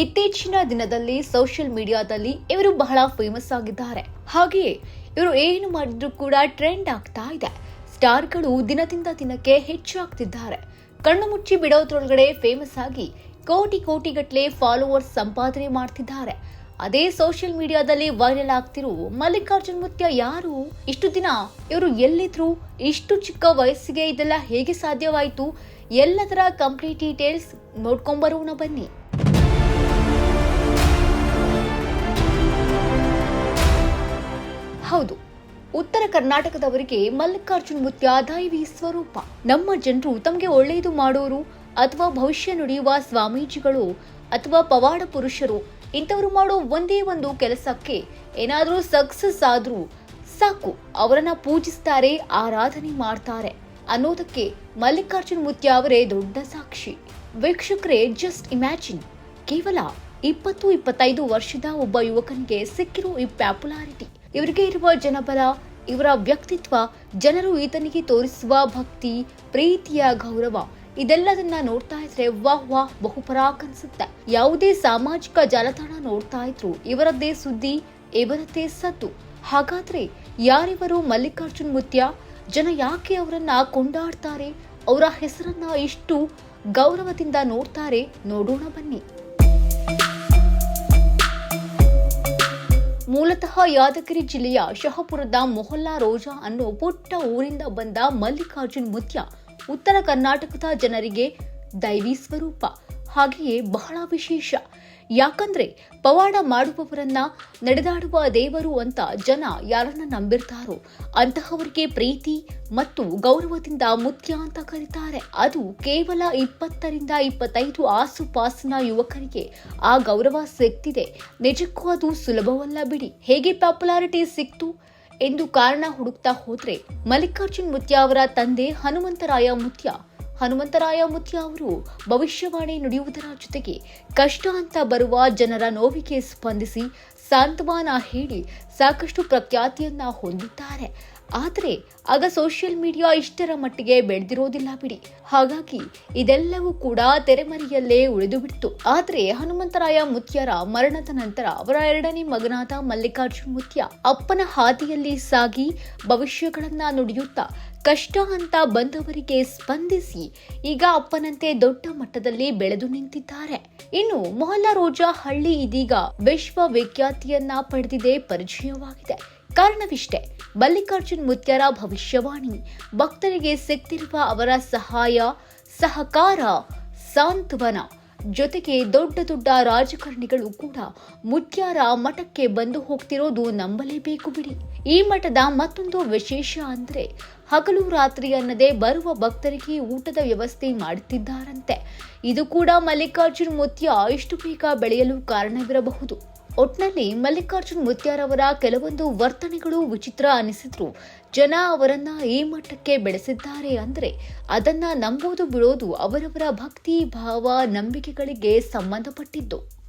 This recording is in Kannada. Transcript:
ಇತ್ತೀಚಿನ ದಿನದಲ್ಲಿ ಸೋಷಿಯಲ್ ಮೀಡಿಯಾದಲ್ಲಿ ಇವರು ಬಹಳ ಫೇಮಸ್ ಆಗಿದ್ದಾರೆ. ಹಾಗೆಯೇ ಇವರು ಏನು ಮಾಡಿದ್ರು ಕೂಡ ಟ್ರೆಂಡ್ ಆಗ್ತಾ ಇದೆ. ಸ್ಟಾರ್ಗಳು ದಿನದಿಂದ ದಿನಕ್ಕೆ ಹೆಚ್ಚಾಗ್ತಿದ್ದಾರೆ. ಕಣ್ಣು ಮುಚ್ಚಿ ಬಿಡೋದ್ರೊಳಗಡೆ ಫೇಮಸ್ ಆಗಿ ಕೋಟಿ ಕೋಟಿಗಟ್ಟಲೆ ಫಾಲೋವರ್ಸ್ ಸಂಪಾದನೆ ಮಾಡ್ತಿದ್ದಾರೆ. ಅದೇ ಸೋಷಿಯಲ್ ಮೀಡಿಯಾದಲ್ಲಿ ವೈರಲ್ ಆಗ್ತಿರೋ ಮಲ್ಲಿಕಾರ್ಜುನ್ ಮುತ್ಯ ಯಾರು? ಇಷ್ಟು ದಿನ ಇವರು ಎಲ್ಲಿದ್ರು? ಇಷ್ಟು ಚಿಕ್ಕ ವಯಸ್ಸಿಗೆ ಇದೆಲ್ಲ ಹೇಗೆ ಸಾಧ್ಯವಾಯಿತು? ಎಲ್ಲದರ ಕಂಪ್ಲೀಟ್ ಡೀಟೇಲ್ಸ್ ನೋಡ್ಕೊಂಬರೋಣ ಬನ್ನಿ. ಹೌದು. ಉತ್ತರ ಕರ್ನಾಟಕದವರಿಗೆ ಮಲ್ಲಿಕಾರ್ಜುನ್ ಮುತ್ಯ ಸ್ವರೂಪ. ನಮ್ಮ ಜನರು ತಮಗೆ ಒಳ್ಳೆಯದು ಮಾಡೋರು ಅಥವಾ ಭವಿಷ್ಯ ನುಡಿಯುವ ಸ್ವಾಮೀಜಿಗಳು ಅಥವಾ ಪವಾಡ ಪುರುಷರು, ಇಂಥವರು ಮಾಡೋ ಒಂದೇ ಒಂದು ಕೆಲಸಕ್ಕೆ ಏನಾದರೂ ಸಕ್ಸಸ್ ಆದರೂ ಸಾಕು, ಅವರನ್ನ ಪೂಜಿಸ್ತಾರೆ, ಆರಾಧನೆ ಮಾಡ್ತಾರೆ ಅನ್ನೋದಕ್ಕೆ ಮಲ್ಲಿಕಾರ್ಜುನ್ ಮುತ್ಯ ಅವರೇ ದೊಡ್ಡ ಸಾಕ್ಷಿ. ವೀಕ್ಷಕರೇ ಜಸ್ಟ್ ಇಮ್ಯಾಜಿನ್ ಕೇವಲ ಇಪ್ಪತ್ತು ಇಪ್ಪತ್ತೈದು ವರ್ಷದ ಒಬ್ಬ ಯುವಕನಿಗೆ ಸಿಕ್ಕಿರೋ ಈ ಪ್ಯಾಪುಲಾರಿಟಿ ಇವರಿಗೆ ಇರುವ ಜನಬಲ ಇವರ ವ್ಯಕ್ತಿತ್ವ, ಜನರು ಈತನಿಗೆ ತೋರಿಸುವ ಭಕ್ತಿ, ಪ್ರೀತಿಯ ಗೌರವ, ಇದೆಲ್ಲದನ್ನ ನೋಡ್ತಾ ಇದ್ರೆ ವಾಹ್ ವಾಹ್ ಬಹುಪರಾಕ್ ಅನ್ಸುತ್ತೆ ಯಾವುದೇ ಸಾಮಾಜಿಕ ಜಾಲತಾಣ ನೋಡ್ತಾ ಇದ್ರು ಇವರದ್ದೇ ಸುದ್ದಿ, ಇವರದ್ದೇ ಸದ್ದು. ಹಾಗಾದ್ರೆ ಯಾರಿವರು ಮಲ್ಲಿಕಾರ್ಜುನ್ ಮುತ್ಯ? ಜನ ಯಾಕೆ ಅವರನ್ನ ಕೊಂಡಾಡ್ತಾರೆ? ಅವರ ಹೆಸರನ್ನ ಇಷ್ಟು ಗೌರವದಿಂದ ನೋಡ್ತಾರೆ? ನೋಡೋಣ ಬನ್ನಿ. ಮೂಲತಃ ಯಾದಗಿರಿ ಜಿಲ್ಲೆಯ ಶಹಪುರದ ಮೊಹಲ್ಲಾ ರೋಜಾ ಅನ್ನೋ ಪುಟ್ಟ ಊರಿಂದ ಬಂದ ಮಲ್ಲಿಕಾರ್ಜುನ್ ಮುತ್ಯ ಉತ್ತರ ಕರ್ನಾಟಕದ ಜನರಿಗೆ ದೈವಿ ಸ್ವರೂಪ. ಹಾಗೆಯೇ ಬಹಳ ವಿಶೇಷ. ಯಾಕಂದ್ರೆ ಪವಾಡ ಮಾಡುವವರನ್ನ ನಡೆದಾಡುವ ದೇವರು ಅಂತ ಜನ ಯಾರನ್ನ ನಂಬಿರ್ತಾರೋ ಅಂತಹವರಿಗೆ ಪ್ರೀತಿ ಮತ್ತು ಗೌರವದಿಂದ ಮುತ್ಯ ಅಂತ ಕರೀತಾರೆ. ಅದು ಕೇವಲ ಇಪ್ಪತ್ತರಿಂದ ಇಪ್ಪತ್ತೈದು ಆಸುಪಾಸಿನ ಯುವಕರಿಗೆ ಆ ಗೌರವ ಸಿಗ್ತಿದೆ ನಿಜಕ್ಕೂ ಅದು ಸುಲಭವಲ್ಲ ಬಿಡಿ. ಹೇಗೆ ಪಾಪ್ಯುಲಾರಿಟಿ ಸಿಕ್ತು ಎಂದು ಕಾರಣ ಹುಡುಕ್ತಾ ಹೋದ್ರೆ ಮಲ್ಲಿಕಾರ್ಜುನ್ ಮುತ್ಯ ಅವರ ತಂದೆ ಹನುಮಂತರಾಯ ಮುತ್ಯ ಹನುಮಂತರಾಯ ಮುತ್ಯ ಅವರು ಭವಿಷ್ಯವಾಣಿ ನುಡಿಯುವುದರ ಜೊತೆಗೆ ಕಷ್ಟ ಅಂತ ಬರುವ ಜನರ ನೋವಿಗೆ ಸ್ಪಂದಿಸಿ ಸಾಂತ್ವನ ಹೇಳಿ ಸಾಕಷ್ಟು ಪ್ರಖ್ಯಾತಿಯನ್ನ ಹೊಂದಿದ್ದಾರೆ. ಆದರೆ ಆಗ ಸೋಷಿಯಲ್ ಮೀಡಿಯಾ ಇಷ್ಟರ ಮಟ್ಟಿಗೆ ಬೆಳೆದಿರೋದಿಲ್ಲ ಬಿಡಿ. ಹಾಗಾಗಿ ಇದೆಲ್ಲವೂ ಕೂಡ ತೆರೆಮರೆಯಲ್ಲೇ ಉಳಿದು ಬಿಡ್ತು ಆದರೆ ಹನುಮಂತರಾಯ ಮುತ್ಯರ ಮರಣದ ನಂತರ ಅವರ ಎರಡನೇ ಮಗನಾದ ಮಲ್ಲಿಕಾರ್ಜುನ್ ಮುತ್ಯ ಅಪ್ಪನ ಹಾದಿಯಲ್ಲಿ ಸಾಗಿ ಭವಿಷ್ಯಗಳನ್ನ ನುಡಿಯುತ್ತಾ ಕಷ್ಟ ಅಂತ ಬಂದವರಿಗೆ ಸ್ಪಂದಿಸಿ ಈಗ ಅಪ್ಪನಂತೆ ದೊಡ್ಡ ಮಟ್ಟದಲ್ಲಿ ಬೆಳೆದು ನಿಂತಿದ್ದಾರೆ. ಇನ್ನು ಮೊಹಲ್ಲಾ ರೋಜಾ ಹಳ್ಳಿ ಇದೀಗ ವಿಶ್ವ ವಿಖ್ಯಾತಿಯನ್ನ ಪಡೆದಿದೆ, ಪರಿಚಯವಾಗಿದೆ. ಕಾರಣವಿಷ್ಟೇ. ಮಲ್ಲಿಕಾರ್ಜುನ್ ಮುತ್ಯರ ಭವಿಷ್ಯವಾಣಿ. ಭಕ್ತರಿಗೆ ಸಿಗ್ತಿರುವ ಅವರ ಸಹಾಯ, ಸಹಕಾರ, ಸಾಂತ್ವನ. ಜೊತೆಗೆ ದೊಡ್ಡ ದೊಡ್ಡ ರಾಜಕಾರಣಿಗಳು ಕೂಡ ಮುತ್ಯಾರ ಮಠಕ್ಕೆ ಬಂದು ಹೋಗ್ತಿರೋದು ನಂಬಲೇಬೇಕು ಬಿಡಿ. ಈ ಮಠದ ಮತ್ತೊಂದು ವಿಶೇಷ ಅಂದ್ರೆ ಹಗಲು ರಾತ್ರಿ ಅನ್ನದೇ ಬರುವ ಭಕ್ತರಿಗೆ ಊಟದ ವ್ಯವಸ್ಥೆ ಮಾಡುತ್ತಿದ್ದಾರಂತೆ ಇದು ಕೂಡ ಮಲ್ಲಿಕಾರ್ಜುನ್ ಮುತ್ಯ ಇಷ್ಟು ಬೇಗ ಬೆಳೆಯಲು ಕಾರಣವಿರಬಹುದು. ಒಟ್ನಲ್ಲಿ ಮಲ್ಲಿಕಾರ್ಜುನ್ ಮುತ್ಯಾರವರ ಕೆಲವೊಂದು ವರ್ತನೆಗಳು ವಿಚಿತ್ರ ಅನಿಸಿದ್ರು. ಜನ ಅವರನ್ನ ಈ ಮಟ್ಟಕ್ಕೆ ಬೆಳೆಸಿದ್ದಾರೆ ಅಂದರೆ ಅದನ್ನ ನಂಬೋದು ಬಿಡೋದು ಅವರವರ ಭಕ್ತಿ, ಭಾವ, ನಂಬಿಕೆಗಳಿಗೆ ಸಂಬಂಧಪಟ್ಟಿದ್ದು.